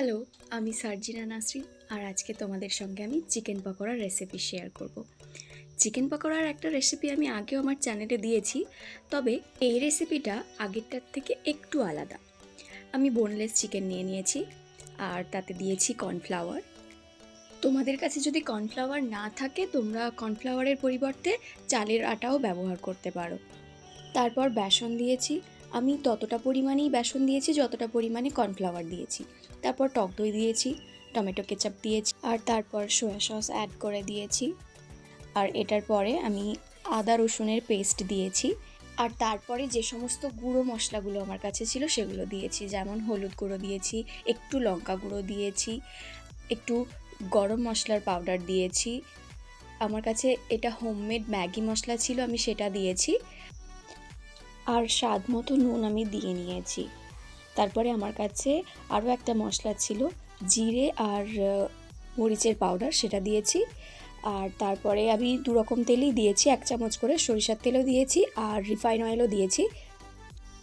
Hello, আমি সার্জিনা নাসরিন আর আজকে তোমাদের সঙ্গে আমি চিকেন পকোড়ার রেসিপি শেয়ার করব। চিকেন পকোড়ার একটা রেসিপি আমি আগেও আমার চ্যানেলে দিয়েছি, তবে এই রেসিপিটা আগেরটার থেকে একটু আলাদা। আমি বোনলেস চিকেন নিয়ে নিয়েছি আর তাতে দিয়েছি কর্নফ্লাওয়ার তোমাদের কাছে যদি কর্নফ্লাওয়ার না থাকে, তোমরা কর্নফ্লাওয়ারের পরিবর্তে চালের আটাও ব্যবহার করতে পারো। তারপর বেসন দিয়েছি আমি ততটা পরিমাণেই বেসন দিয়েছি, যতটা পরিমাণে কর্নফ্লাওয়ার দিয়েছি। তারপর টক দই দিয়েছি, টমেটো কেচাপ দিয়েছি, আর তারপর সোয়া সস অ্যাড করে দিয়েছি। আর এটার পরে আমি আদা রসুনের পেস্ট দিয়েছি। আর তারপরে যে সমস্ত গুঁড়ো মশলাগুলো আমার কাছে ছিল, সেগুলো দিয়েছি। যেমন হলুদ গুঁড়ো দিয়েছি, একটু লঙ্কা গুঁড়ো দিয়েছি, একটু গরম মশলার পাউডার দিয়েছি। আমার কাছে এটা হোমমেড ম্যাগি মশলা ছিল, আমি সেটা দিয়েছি। আর স্বাদ মতো নুন আমি দিয়ে নিয়েছি। তারপরে আমার কাছে আরও একটা মশলা ছিল, জিরে আর মরিচের পাউডার সেটা দিয়েছি। আর তারপরে আমি দু রকম তেলই দিয়েছি, এক চামচ করে সরিষার তেলও দিয়েছি আর রিফাইন অয়েলও দিয়েছি।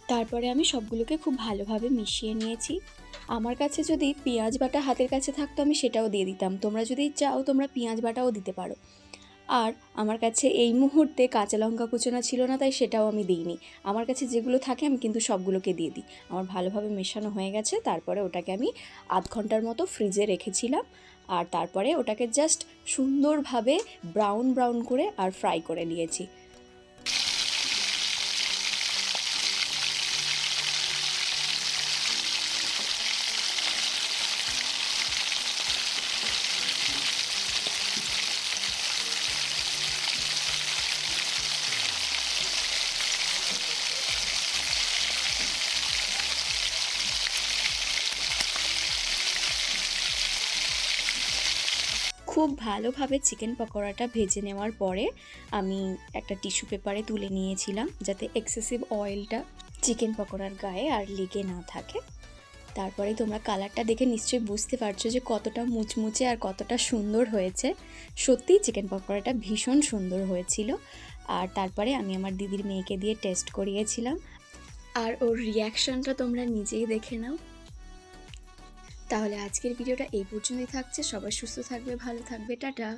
তারপরে আমি সবগুলোকে খুব ভালোভাবে মিশিয়ে নিয়েছি। আমার কাছে যদি পেঁয়াজ বাটা হাতের কাছে থাকতো আমি সেটাও দিয়ে দিতাম। তোমরা যদি চাও তোমরা পেঁয়াজ বাটাও দিতে পারো। আর আমার কাছে এই মুহূর্তে কাঁচা লঙ্কা কুচোনা ছিল না, তাই সেটাও আমি দিইনি। আমার কাছে যেগুলো থাকে আমি কিন্তু সবগুলোকে দিয়ে দিই। আমার ভালোভাবে মেশানো হয়ে গেছে, তারপরে ওটাকে আমি আধ ঘণ্টার মতো ফ্রিজে রেখেছিলাম আর তারপরে ওটাকে জাস্ট সুন্দরভাবে ব্রাউন ব্রাউন করে আর ফ্রাই করে নিয়েছি। খুব ভালোভাবে চিকেন পকোড়াটা ভেজে নেওয়ার পরে আমি একটা টিস্যু পেপারে তুলে নিয়েছিলাম যাতে এক্সেসিভ অয়েলটা চিকেন পকোড়ার গায়ে আর লেগে না থাকে। তারপরে তোমরা কালারটা দেখে নিশ্চয়ই বুঝতে পারছ যে কতটা মুচমুচে আর কতটা সুন্দর হয়েছে। সত্যিই চিকেন পকোড়াটা ভীষণ সুন্দর হয়েছিল। আর তারপরে আমি আমার দিদির মেয়েকে দিয়ে টেস্ট করিয়েছিলাম। আর ওর রিয়াকশনটা তোমরা নিজেই দেখে নাও। তাহলে আজকের ভিডিওটা এই পর্যন্তই থাকছে। সবাই সুস্থ থাকবে ভালো থাকবে। টাটা।